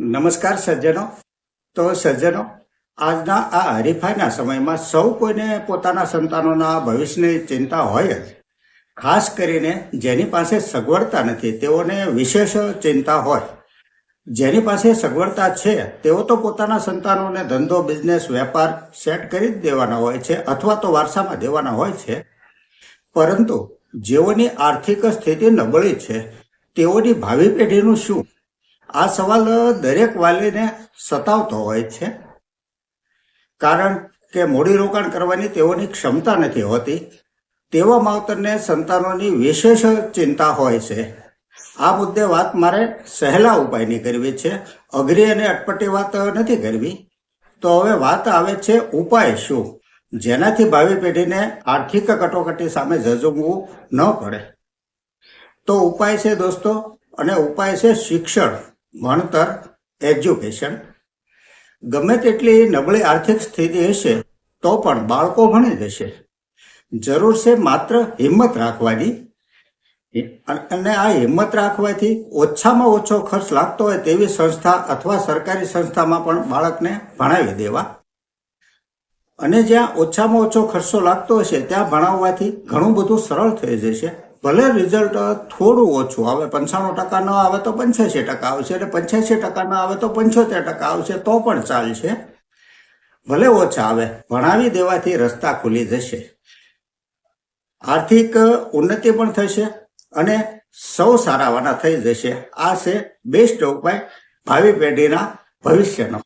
નમસ્કાર સજ્જનો. તો સજ્જનો, આજના આ હરીફાઈના સમયમાં સૌ કોઈને પોતાના સંતાનોના ભવિષ્યની ચિંતા હોય જ. ખાસ કરીને જેની પાસે સગવડતા નથી, તેઓને વિશેષ ચિંતા હોય. જેની પાસે સગવડતા છે, તેઓ તો પોતાના સંતાનોને ધંધો, બિઝનેસ, વેપાર સેટ કરી જ દેવાના હોય છે અથવા તો વારસામાં દેવાના હોય છે. પરંતુ જેઓની આર્થિક સ્થિતિ નબળી છે, તેઓની ભાવિ પેઢીનું શું? આ સવાલ દરેક વાલીને સતાવતો હોય છે. કારણ કે મૂડી રોકાણ કરવાની તેઓની ક્ષમતા નથી હોતી. તેવા માવતરને સંતાનોની વિશેષ ચિંતા હોય છે. આ મુદ્દે વાત મારે સહેલા ઉપાયની કરવી છે. અઘરી અને અટપટી વાત નથી કરવી. તો હવે વાત આવે છે ઉપાય શું? જેનાથી ભાવિ પેઢીને આર્થિક કટોકટી સામે ઝઝુમવું ન પડે. તો ઉપાય છે દોસ્તો, અને ઉપાય છે શિક્ષણ. ભણતર એજ્યુકેશન ગમે તેટલી નબળી આર્થિક સ્થિતિ હશે, તો પણ બાળકો ભણી જશે જરૂર છે માત્ર હિંમત રાખવાની. અને આ હિંમત રાખવાથી ઓછામાં ઓછો ખર્ચ લાગતો હોય તેવી સંસ્થા અથવા સરકારી સંસ્થામાં પણ બાળકને ભણાવી દેવા. અને જ્યાં ઓછામાં ઓછો ખર્ચો લાગતો હશે, ત્યાં ભણાવવાથી ઘણું બધું સરળ થઈ જશે. ભલે રિઝલ્ટ થોડું ઓછું આવે, પંચાણું ટકા ન આવે તો પંચ્યાસી ટકા આવશે અને પંચ્યાસી ટકા ન આવે તો પંચોતેર ટકા આવશે તો પણ ચાલશે. ભલે ઓછા આવે, ભણાવી દેવાથી રસ્તા ખુલી જશે. આર્થિક ઉન્નતિ પણ થશે અને સૌ સારાવાના થઈ જશે. આ છે બેસ્ટ ઉપાય ભાવિ પેઢીના ભવિષ્યનો.